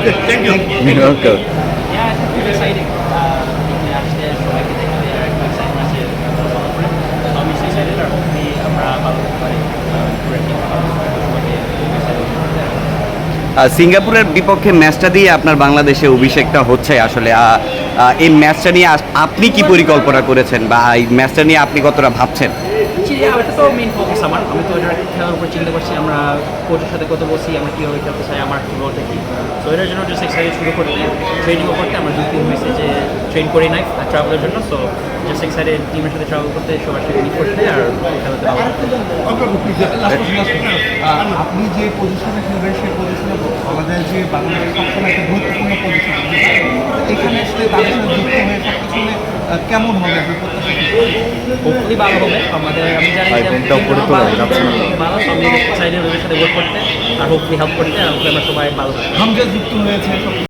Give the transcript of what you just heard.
Okay, thank you. Yeah, it's pretty exciting. Uh, excited করতে পারি। আহ, সিঙ্গাপুরের বিপক্ষে ম্যাচটা দিয়ে আপনার বাংলাদেশে অভিষেকটা হচ্ছে আসলে এই ম্যাচটা নিয়ে আপনি কি পরিকল্পনা করেছেন বা এই ম্যাচটা নিয়ে আপনি কতটা ভাবছেন এটা আমার আমি তো এটার খেলার উপর চিন্তা করছি, আমরা কোচের সাথে কত বসি আমরা কীভাবে খেলতে চাই, আমার রোলটা কী। তো এটার জন্য জাস্ট এক্সাইটেড শুরু করতে ট্রেনিংও করতে আমার দুই দিন হয়েছে যে ট্রেন করি নাই, আর ট্রাভেলের জন্য। সো জাস্ট এক্সাইটেড টিমের সাথে ট্রাভেল করতে সবার সাথে মিট করতে আর খেলাতে আপনি যে পজিশনে খেলবেন, সেই পজিশনে বলা যে বাংলাদেশ সবসময় একটা গুরুত্বপূর্ণ পজিশন এখানে আসলে তাদের সাথে যুক্ত হয়ে সব কেমন হবে আপনি প্রত্যাশা? হোপফুলি ভালো হবে আমাদের আমি জানি যে। ভালো সব চাইলে ওদের সাথে ওয়ার্ক করতে আর হোপফুলি হেল্প করতে আমরা সবাই ভালো থাকব যুক্ত হয়েছে